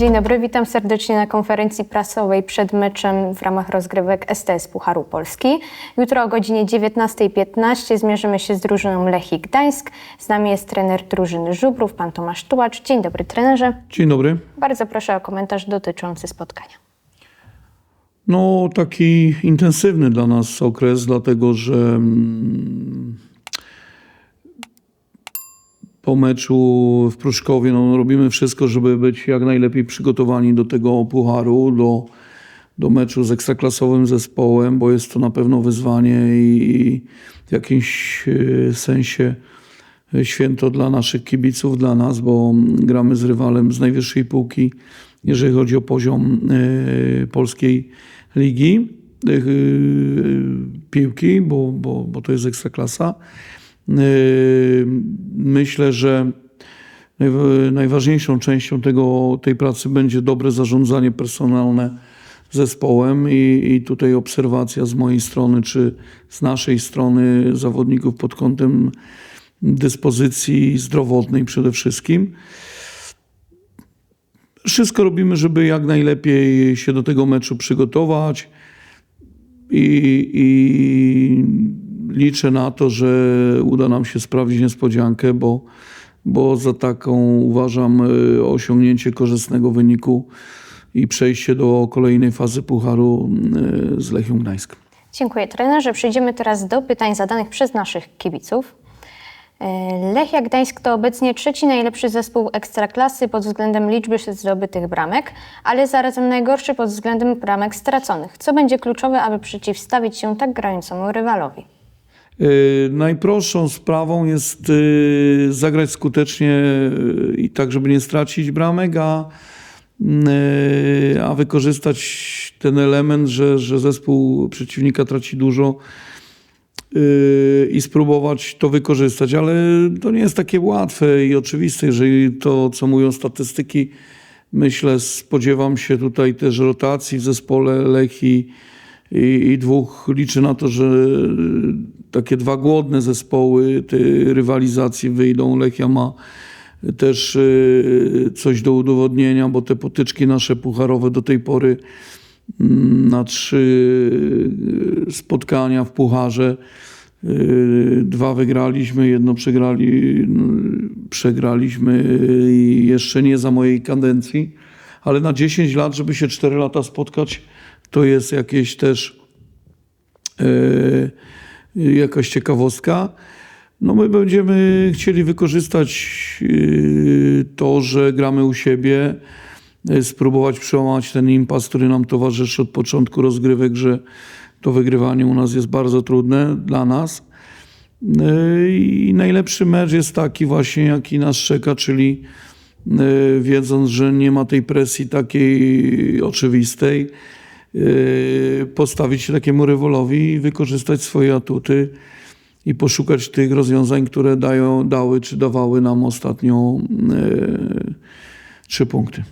Dzień dobry, witam serdecznie na konferencji prasowej przed meczem w ramach rozgrywek STS Pucharu Polski. Jutro o godzinie 19.15 zmierzymy się z drużyną Lechii Gdańsk. Z nami jest trener drużyny Żubrów, pan Tomasz Tułacz. Dzień dobry trenerze. Dzień dobry. Bardzo proszę o komentarz dotyczący spotkania. No, taki intensywny dla nas okres, dlatego że mm, po meczu w Pruszkowie no, robimy wszystko, żeby być jak najlepiej przygotowani do tego pucharu, do, do meczu z ekstraklasowym zespołem, bo jest to na pewno wyzwanie i, w jakimś e, sensie święto dla naszych kibiców, dla nas, bo gramy z rywalem z najwyższej półki, jeżeli chodzi o poziom e, polskiej ligi e, piłki, bo, bo, bo to jest ekstraklasa. E, Myślę, że najwa- najważniejszą częścią tego, tej pracy będzie dobre zarządzanie personalne zespołem i, i tutaj obserwacja z mojej strony, czy z naszej strony zawodników pod kątem dyspozycji zdrowotnej przede wszystkim. Wszystko robimy, żeby jak najlepiej się do tego meczu przygotować i, i liczę na to, że uda nam się sprawić niespodziankę, bo, bo za taką uważam y, osiągnięcie korzystnego wyniku i przejście do kolejnej fazy Pucharu y, z Lechią Gdańsk. Dziękuję trenerze. Przejdziemy teraz do pytań zadanych przez naszych kibiców. E, Lechia Gdańsk to obecnie trzeci najlepszy zespół ekstraklasy pod względem liczby zdobytych bramek, ale zarazem najgorszy pod względem bramek straconych. Co będzie kluczowe, aby przeciwstawić się tak grającemu rywalowi? Y, Najprostszą sprawą jest y, zagrać skutecznie y, i tak, żeby nie stracić bramek, a, a wykorzystać ten element, że, że zespół przeciwnika traci dużo i spróbować to wykorzystać, ale to nie jest takie łatwe i oczywiste, jeżeli to, co mówią statystyki, myślę, spodziewam się tutaj też rotacji w zespole Lechii i, i dwóch, liczę na to, że takie dwa głodne zespoły tej rywalizacji wyjdą. Lechia ma też y, coś do udowodnienia, bo te potyczki nasze pucharowe do tej pory mm, na trzy y, spotkania w pucharze y, dwa wygraliśmy, jedno przegrali, przegraliśmy i jeszcze nie za mojej kadencji, ale na 10 lat, żeby się 4 lata spotkać, to jest jakieś też e, jakaś ciekawostka. No my będziemy chcieli wykorzystać e, to, że gramy u siebie, e, spróbować przełamać ten impas, który nam towarzyszy od początku rozgrywek, że to wygrywanie u nas jest bardzo trudne dla nas. E, I najlepszy mecz jest taki właśnie, jaki nas czeka, czyli e, wiedząc, że nie ma tej presji takiej oczywistej, postawić się takiemu rywalowi i wykorzystać swoje atuty i poszukać tych rozwiązań, które dają, dały czy dawały nam ostatnio e, trzy punkty.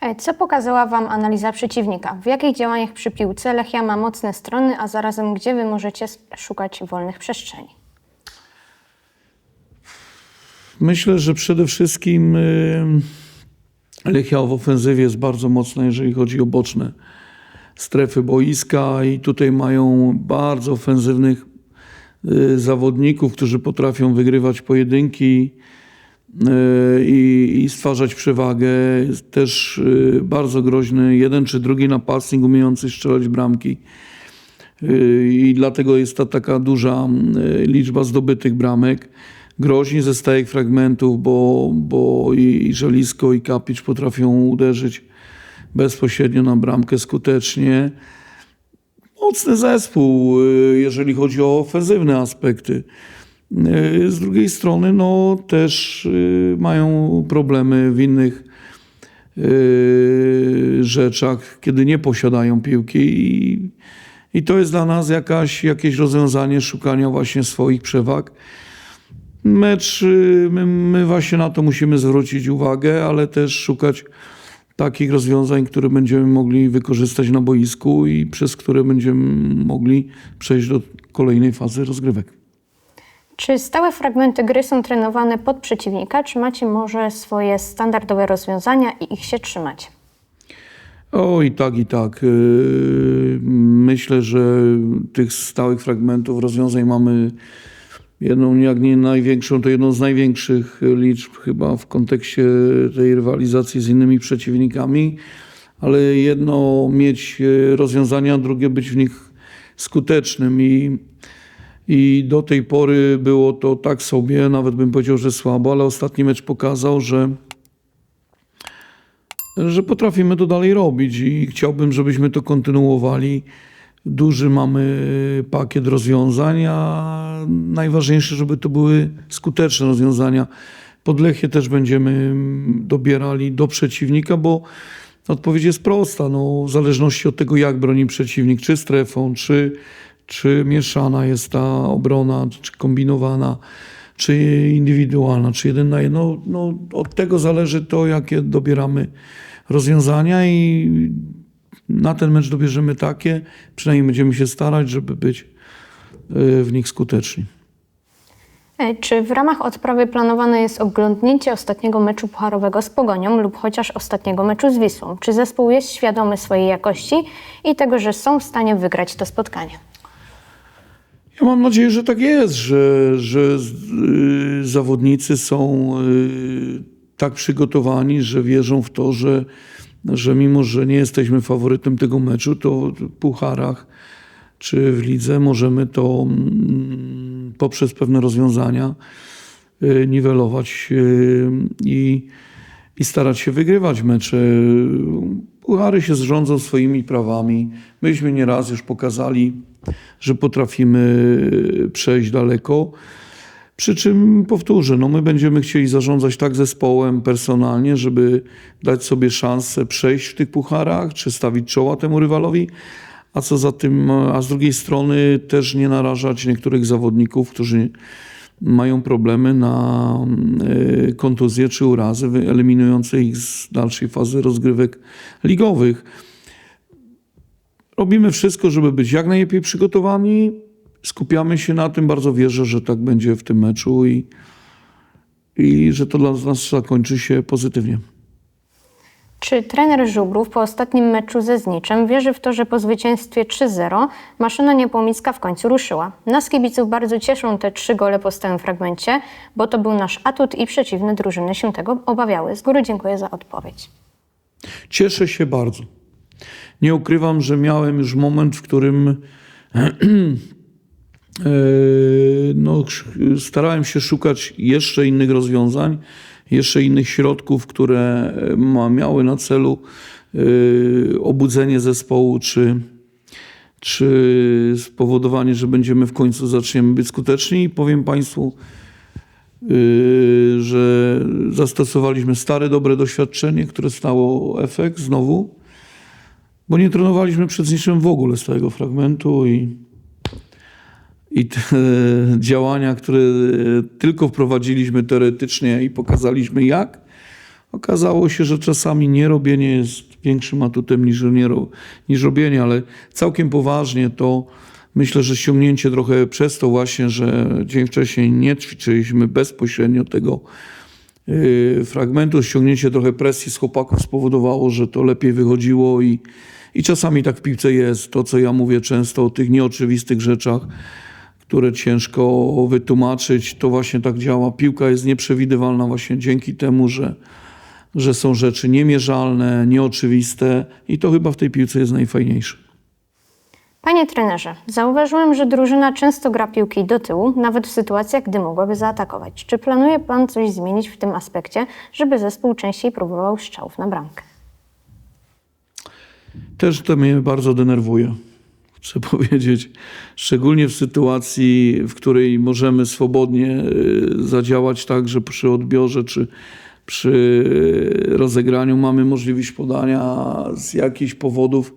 E, Co pokazała Wam analiza przeciwnika? W jakich działaniach przy piłce Lechia ma mocne strony, a zarazem gdzie Wy możecie szukać wolnych przestrzeni? Myślę, że przede wszystkim y, Lechia w ofensywie jest bardzo mocna, jeżeli chodzi o boczne strefy boiska i tutaj mają bardzo ofensywnych y, zawodników, którzy potrafią wygrywać pojedynki y, i, i stwarzać przewagę. Też y, bardzo groźny jeden czy drugi napastnik umiejący strzelać bramki. I dlatego jest ta taka duża liczba zdobytych bramek. Groźni ze stajek fragmentów, bo, bo i, i Żelisko i Kapicz potrafią uderzyć bezpośrednio na bramkę skutecznie. Mocny zespół, y, jeżeli chodzi o ofensywne aspekty. Y, Z drugiej strony, no też y, mają problemy w innych rzeczach, kiedy nie posiadają piłki i, i to jest dla nas jakaś, jakieś rozwiązanie szukania właśnie swoich przewag. Mecz, my, my właśnie na to musimy zwrócić uwagę, ale też szukać takich rozwiązań, które będziemy mogli wykorzystać na boisku i przez które będziemy mogli przejść do kolejnej fazy rozgrywek. Czy stałe fragmenty gry są trenowane pod przeciwnika, czy macie może swoje standardowe rozwiązania i ich się trzymać? O i tak, i tak. Yy, Myślę, że tych stałych fragmentów rozwiązań mamy jedną, jak nie największą, to jedną z największych liczb chyba w kontekście tej rywalizacji z innymi przeciwnikami, ale jedno mieć e, rozwiązania, drugie być w nich skutecznym i, i do tej pory było to tak sobie, nawet bym powiedział, że słabo, ale ostatni mecz pokazał, że że potrafimy to dalej robić i chciałbym, żebyśmy to kontynuowali. Duży mamy pakiet rozwiązań, a najważniejsze, żeby to były skuteczne rozwiązania. Podlechie też będziemy dobierali do przeciwnika, bo odpowiedź jest prosta. No, w zależności od tego, jak broni przeciwnik, czy strefą, czy, czy mieszana jest ta obrona, czy kombinowana, czy indywidualna, czy jeden na jedno. No, od tego zależy to, jakie dobieramy rozwiązania i na ten mecz dobierzemy takie, przynajmniej będziemy się starać, żeby być y, w nich skuteczni. E, Czy w ramach odprawy planowane jest oglądnięcie ostatniego meczu pucharowego z Pogonią lub chociaż ostatniego meczu z Wisłą? Czy zespół jest świadomy swojej jakości i tego, że są w stanie wygrać to spotkanie? Ja mam nadzieję, że tak jest, że, że y, zawodnicy są y, tak przygotowani, że wierzą w to, że, że mimo, że nie jesteśmy faworytem tego meczu, to w pucharach czy w lidze możemy to mm, poprzez pewne rozwiązania y, niwelować y, i, i starać się wygrywać mecze. Puchary się zrządzą swoimi prawami. Myśmy nieraz już pokazali, że potrafimy przejść daleko. Przy czym powtórzę, no my będziemy chcieli zarządzać tak zespołem personalnie, żeby dać sobie szansę przejść w tych pucharach, czy stawić czoła temu rywalowi, a co za tym, a z drugiej strony też nie narażać niektórych zawodników, którzy mają problemy na e, kontuzje czy urazy eliminujące ich z dalszej fazy rozgrywek ligowych. Robimy wszystko, żeby być jak najlepiej przygotowani. Skupiamy się na tym. Bardzo wierzę, że tak będzie w tym meczu i, i że to dla nas zakończy się pozytywnie. Czy trener Żubrów po ostatnim meczu ze Zniczem wierzy w to, że po zwycięstwie 3-0 maszyna Niepołmicka w końcu ruszyła? Nas kibiców bardzo cieszą te trzy gole po stałym fragmencie, bo to był nasz atut i przeciwne drużyny się tego obawiały. Z góry dziękuję za odpowiedź. Cieszę się bardzo. Nie ukrywam, że miałem już moment, w którym no, sz- starałem się szukać jeszcze innych rozwiązań, jeszcze innych środków, które e, ma, miały na celu e, obudzenie zespołu, czy, czy spowodowanie, że będziemy w końcu zaczniemy być skuteczni. I powiem Państwu, Yy, że zastosowaliśmy stare, dobre doświadczenie, które stało efekt znowu, bo nie trenowaliśmy przed niczym w ogóle z tego fragmentu i, i te działania, które tylko wprowadziliśmy teoretycznie i pokazaliśmy jak, okazało się, że czasami nierobienie jest większym atutem niż, nie, niż robienie, ale całkiem poważnie to myślę, że ściągnięcie trochę przez to właśnie, że dzień wcześniej nie ćwiczyliśmy bezpośrednio tego yy, fragmentu, ściągnięcie trochę presji z chłopaków spowodowało, że to lepiej wychodziło i, i czasami tak w piłce jest. To, co ja mówię często o tych nieoczywistych rzeczach, które ciężko wytłumaczyć, to właśnie tak działa. Piłka jest nieprzewidywalna właśnie dzięki temu, że, że są rzeczy niemierzalne, nieoczywiste i to chyba w tej piłce jest najfajniejsze. Panie trenerze, zauważyłem, że drużyna często gra piłki do tyłu, nawet w sytuacjach, gdy mogłaby zaatakować. Czy planuje Pan coś zmienić w tym aspekcie, żeby zespół częściej próbował strzałów na bramkę? Też to mnie bardzo denerwuje. Chcę powiedzieć, szczególnie w sytuacji, w której możemy swobodnie y, zadziałać tak, że przy odbiorze czy przy y, rozegraniu mamy możliwość podania z jakichś powodów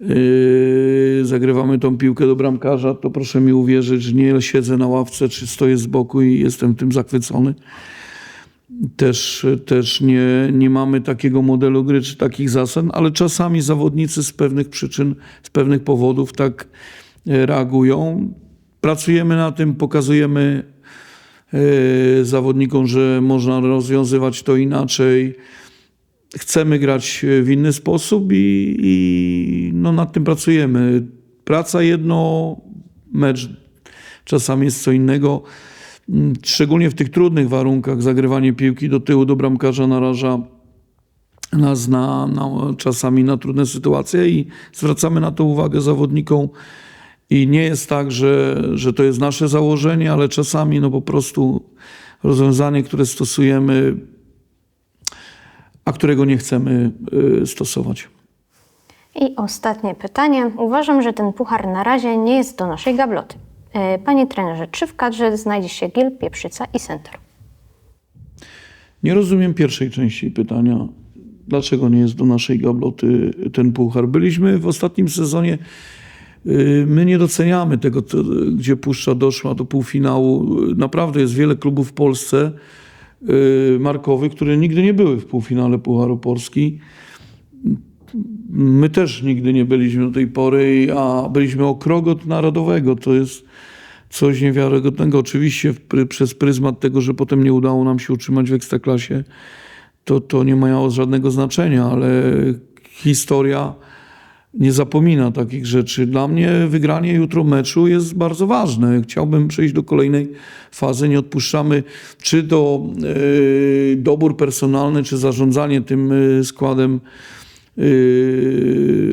yy, zagrywamy tą piłkę do bramkarza, to proszę mi uwierzyć, że nie siedzę na ławce czy stoję z boku i jestem tym zachwycony też, też nie, nie mamy takiego modelu gry czy takich zasad, ale czasami zawodnicy z pewnych przyczyn, z pewnych powodów tak e, reagują. pracujemy na tym, pokazujemy e, zawodnikom, że można rozwiązywać to inaczej. Chcemy grać w inny sposób i, i no nad tym pracujemy. Praca jedno, mecz czasami jest co innego. Mm, Szczególnie w tych trudnych warunkach zagrywanie piłki do tyłu do bramkarza naraża nas na, na, czasami na trudne sytuacje i zwracamy na to uwagę zawodnikom. I nie jest tak, że, że to jest nasze założenie, ale czasami no po prostu rozwiązanie, które stosujemy, a którego nie chcemy y, stosować. I ostatnie pytanie. Uważam, że ten puchar na razie nie jest do naszej gabloty. E, Panie trenerze, czy w kadrze znajdzie się Gil, Pieprzyca i Center? Nie rozumiem pierwszej części pytania. Dlaczego nie jest do naszej gabloty ten puchar? Byliśmy w ostatnim sezonie. y, My nie doceniamy tego, gdzie Puszcza doszła do półfinału. Naprawdę jest wiele klubów w Polsce y, markowych, które nigdy nie były w półfinale Pucharu Polski. My też nigdy nie byliśmy do tej pory, a byliśmy o narodowego. To jest coś niewiarygodnego. Oczywiście przez pryzmat tego, że potem nie udało nam się utrzymać w Ekstraklasie, to, to nie miało żadnego znaczenia, ale historia nie zapomina takich rzeczy. Dla mnie wygranie jutro meczu jest bardzo ważne. Chciałbym przejść do kolejnej fazy. Nie odpuszczamy czy to e, dobór personalny, czy zarządzanie tym e, składem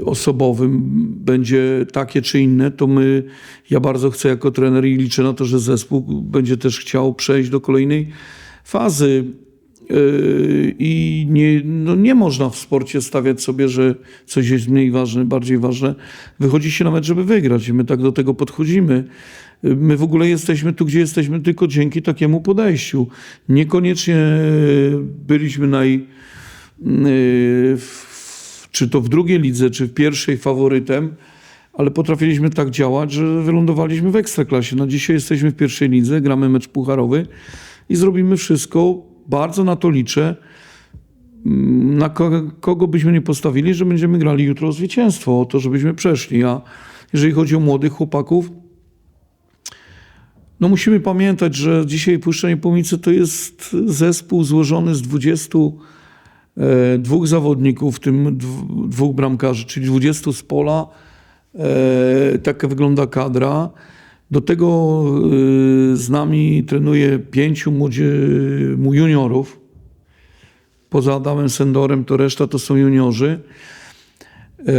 osobowym będzie takie czy inne, to my, ja bardzo chcę jako trener i liczę na to, że zespół będzie też chciał przejść do kolejnej fazy. Y, I nie, no nie można w sporcie stawiać sobie, że coś jest mniej ważne, bardziej ważne. Wychodzi się na żeby wygrać my tak do tego podchodzimy. Y, My w ogóle jesteśmy tu, gdzie jesteśmy tylko dzięki takiemu podejściu. Niekoniecznie byliśmy naj, czy to w drugiej lidze, czy w pierwszej faworytem, ale potrafiliśmy tak działać, że wylądowaliśmy w ekstraklasie. No dzisiaj jesteśmy w pierwszej lidze, gramy mecz pucharowy i zrobimy wszystko. Bardzo na to liczę. Mm, Na ko- kogo byśmy nie postawili, że będziemy grali jutro o zwycięstwo, o to, żebyśmy przeszli. A jeżeli chodzi o młodych chłopaków, no musimy pamiętać, że dzisiaj Puszczenie Pomice to jest zespół złożony z 20 e, dwóch zawodników, w tym dw- dwóch bramkarzy, czyli 20 z pola. E, taka wygląda kadra. Do tego e, z nami trenuje pięciu młodzie, juniorów. Poza Adamem Sendorem to reszta to są juniorzy. E,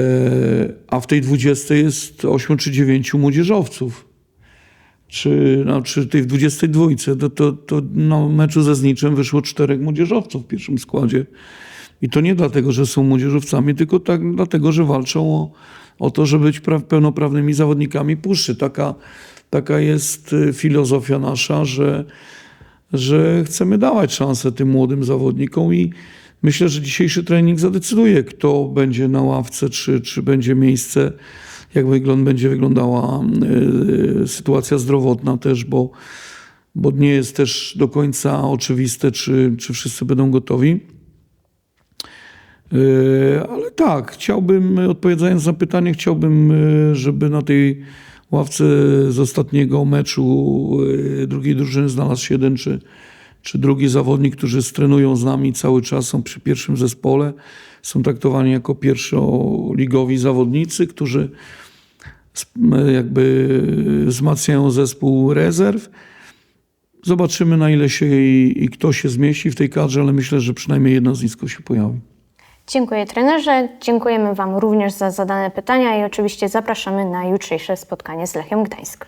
a w tej 20 jest 8 czy 9 młodzieżowców czy, no, czy tej w 22, to, to, to na meczu ze Zniczem wyszło czterech młodzieżowców w pierwszym składzie. I to nie dlatego, że są młodzieżowcami, tylko tak dlatego, że walczą o, o to, żeby być pra- pełnoprawnymi zawodnikami puszczy. Taka, taka jest y, filozofia nasza, że, że chcemy dawać szansę tym młodym zawodnikom i myślę, że dzisiejszy trening zadecyduje, kto będzie na ławce, czy, czy będzie miejsce, jak wygląd, będzie wyglądała y, sytuacja zdrowotna też, bo, bo nie jest też do końca oczywiste, czy, czy wszyscy będą gotowi. Y, Ale tak, chciałbym, odpowiadając na pytanie, chciałbym, y, żeby na tej ławce z ostatniego meczu drugiej drużyny znalazł się jeden czy, czy drugi zawodnik, którzy trenują z nami cały czas, są przy pierwszym zespole, są traktowani jako pierwszoligowi zawodnicy, którzy jakby wzmacniają zespół rezerw. Zobaczymy na ile się i, i kto się zmieści w tej kadrze, ale myślę, że przynajmniej jedna z nich się pojawi. Dziękuję trenerze, dziękujemy Wam również za zadane pytania i oczywiście zapraszamy na jutrzejsze spotkanie z Lechem Gdańsk.